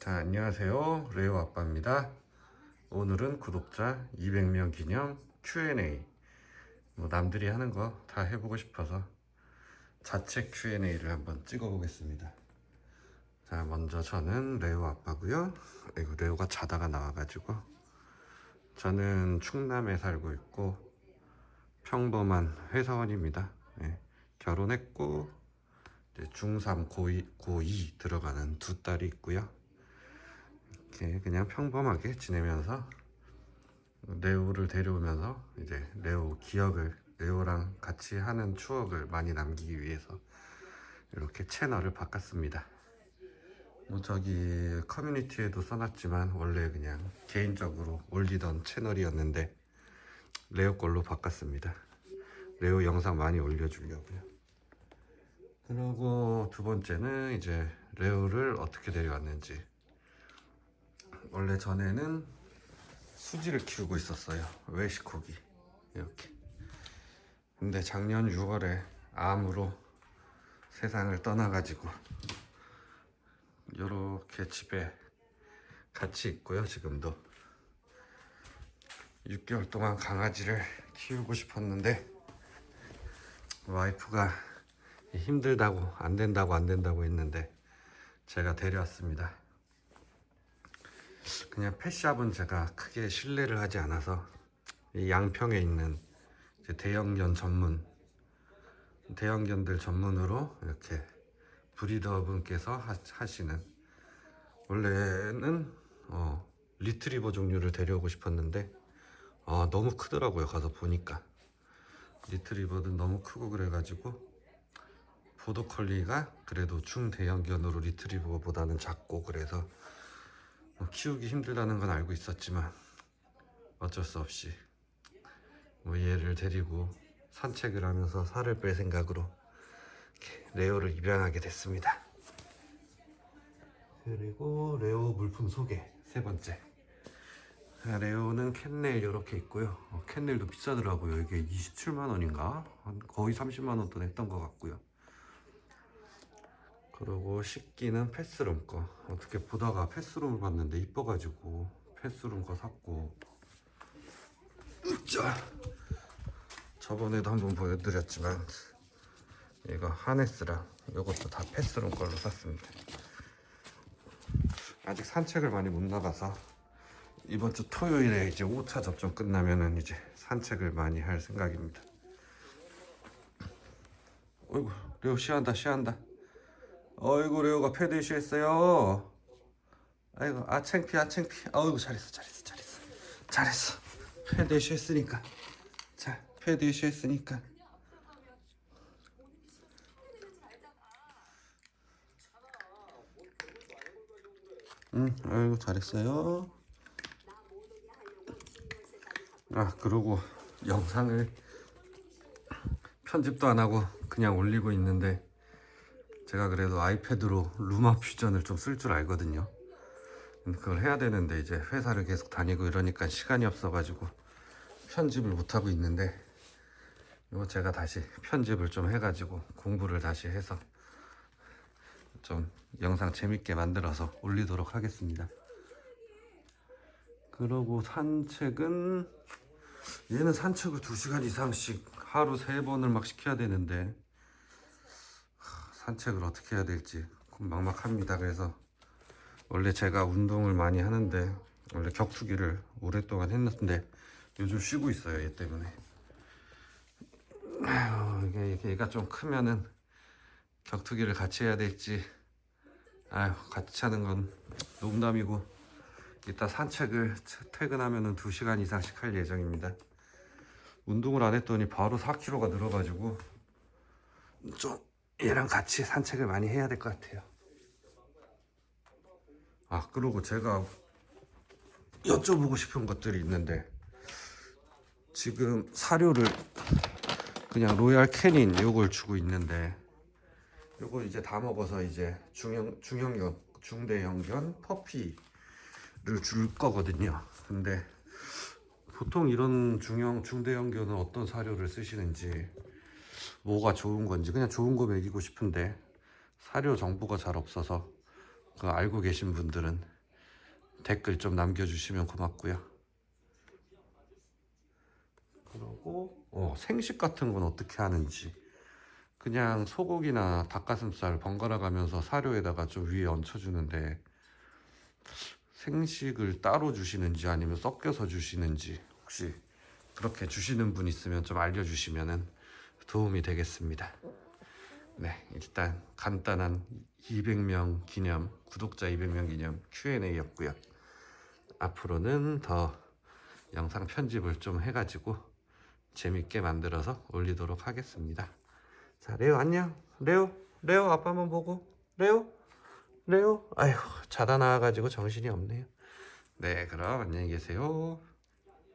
자, 안녕하세요. 레오 아빠입니다. 오늘은 구독자 200명 기념 Q&A. 뭐 남들이 하는 거 다 해보고 싶어서 자체 Q&A를 한번 찍어보겠습니다. 자, 먼저 저는 레오 아빠고요. 아이고, 레오가 자다가 나와가지고 저는 충남에 살고 있고 평범한 회사원입니다. 예, 결혼했고 이제 중3 고2, 고2 들어가는 두 딸이 있고요. 이렇게 그냥 평범하게 지내면서 레오를 데려오면서 이제 레오 기억을 레오랑 같이 하는 추억을 많이 남기기 위해서 이렇게 채널을 바꿨습니다. 뭐 저기 커뮤니티에도 써놨지만 원래 그냥 개인적으로 올리던 채널이었는데 레오 걸로 바꿨습니다. 레오 영상 많이 올려주려고요. 그리고 두 번째는 이제 레오를 어떻게 데려왔는지 원래 전에는 수지를 키우고 있었어요. 외식고기. 이렇게. 근데 작년 6월에 암으로 세상을 떠나가지고 이렇게 집에 같이 있고요 지금도. 6개월 동안 강아지를 키우고 싶었는데 와이프가 힘들다고 안 된다고 안 된다고 했는데 제가 데려왔습니다. 그냥 펫샵은 제가 크게 신뢰를 하지 않아서 이 양평에 있는 대형견 전문 대형견들 전문으로 이렇게 브리더 분께서 하- 하시는 원래는 어, 리트리버 종류를 데려오고 싶었는데 아, 너무 크더라고요 가서 보니까. 리트리버는 너무 크고 그래가지고 보더컬리가 그래도 중대형견으로 리트리버보다는 작고 그래서 뭐 키우기 힘들다는 건 알고 있었지만 어쩔 수 없이 뭐 얘를 데리고 산책을 하면서 살을 뺄 생각으로 레오를 입양하게 됐습니다. 그리고 레오 물품 소개 세 번째. 아, 레오는 캔넬 이렇게 있고요. 어, 캔넬도 비싸더라고요. 이게 27만 원인가? 한 거의 30만 원 돈 했던 것 같고요. 그리고 식기는 패스룸 거. 어떻게 보다가 패스룸을 봤는데 이뻐가지고 패스룸 거 샀고. 으짜 저번에도 한번 보여드렸지만 이거 하네스랑 이것도 다 패스룸 걸로 샀습니다. 아직 산책을 많이 못 나가서 이번 주 토요일에 이제 5차 접종 끝나면은 이제 산책을 많이 할 생각입니다. 어이구 레오 쉬한다 쉬한다 어이구 레오가 패드 이슈 했어요. 아이고 아 창피 아 창피. 어이구 잘했어 잘했어 잘했어. 잘했어. 패드 이슈 했으니까. 자 패드 이슈 했으니까. 응 아이고 잘했어요. 아 그러고 영상을 편집도 안 하고 그냥 올리고 있는데 제가 그래도 아이패드로 루마 퓨전을 좀 쓸 줄 알거든요. 그걸 해야 되는데 이제 회사를 계속 다니고 이러니까 시간이 없어가지고 편집을 못 하고 있는데 이거 제가 다시 편집을 좀 해가지고 공부를 다시 해서 좀 영상 재밌게 만들어서 올리도록 하겠습니다. 그러고 산책은 얘는 산책을 2시간 이상씩 하루 3번을 막 시켜야 되는데 산책을 어떻게 해야 될지 막막합니다. 그래서 원래 제가 운동을 많이 하는데 원래 격투기를 오랫동안 했는데 요즘 쉬고 있어요. 얘 때문에. 이게, 얘가 좀 크면은 격투기를 같이 해야 될지 아유 같이 하는 건 농담이고 이따 산책을 퇴근하면은 2시간 이상씩 할 예정입니다. 운동을 안 했더니 바로 4kg가 늘어가지고 좀 얘랑 같이 산책을 많이 해야 될 것 같아요. 아, 그리고 제가 여쭤보고 싶은 것들이 있는데 지금 사료를 그냥 로얄 캐닌 요걸 주고 있는데 요거 이제 다 먹어서 이제 중형 중형견 중대형견 퍼피를 줄 거거든요. 근데 보통 이런 중형 중대형견은 어떤 사료를 쓰시는지 뭐가 좋은 건지 그냥 좋은 거 먹이고 싶은데 사료 정보가 잘 없어서 그 알고 계신 분들은 댓글 좀 남겨주시면 고맙고요. 그리고 어, 생식 같은 건 어떻게 하는지 그냥 소고기나 닭가슴살 번갈아 가면서 사료에다가 좀 위에 얹혀주는데 생식을 따로 주시는지 아니면 섞여서 주시는지 혹시 그렇게 주시는 분 있으면 좀 알려주시면 도움이 되겠습니다. 네, 일단 간단한 200명 기념 구독자 200명 기념 Q&A였고요. 앞으로는 더 영상 편집을 좀 해가지고 재밌게 만들어서 올리도록 하겠습니다. 자, 레오 안녕. 레오, 레오 아빠 한번 보고. 레오, 레오. 아휴, 자다 나와가지고 정신이 없네요. 네, 그럼 안녕히 계세요.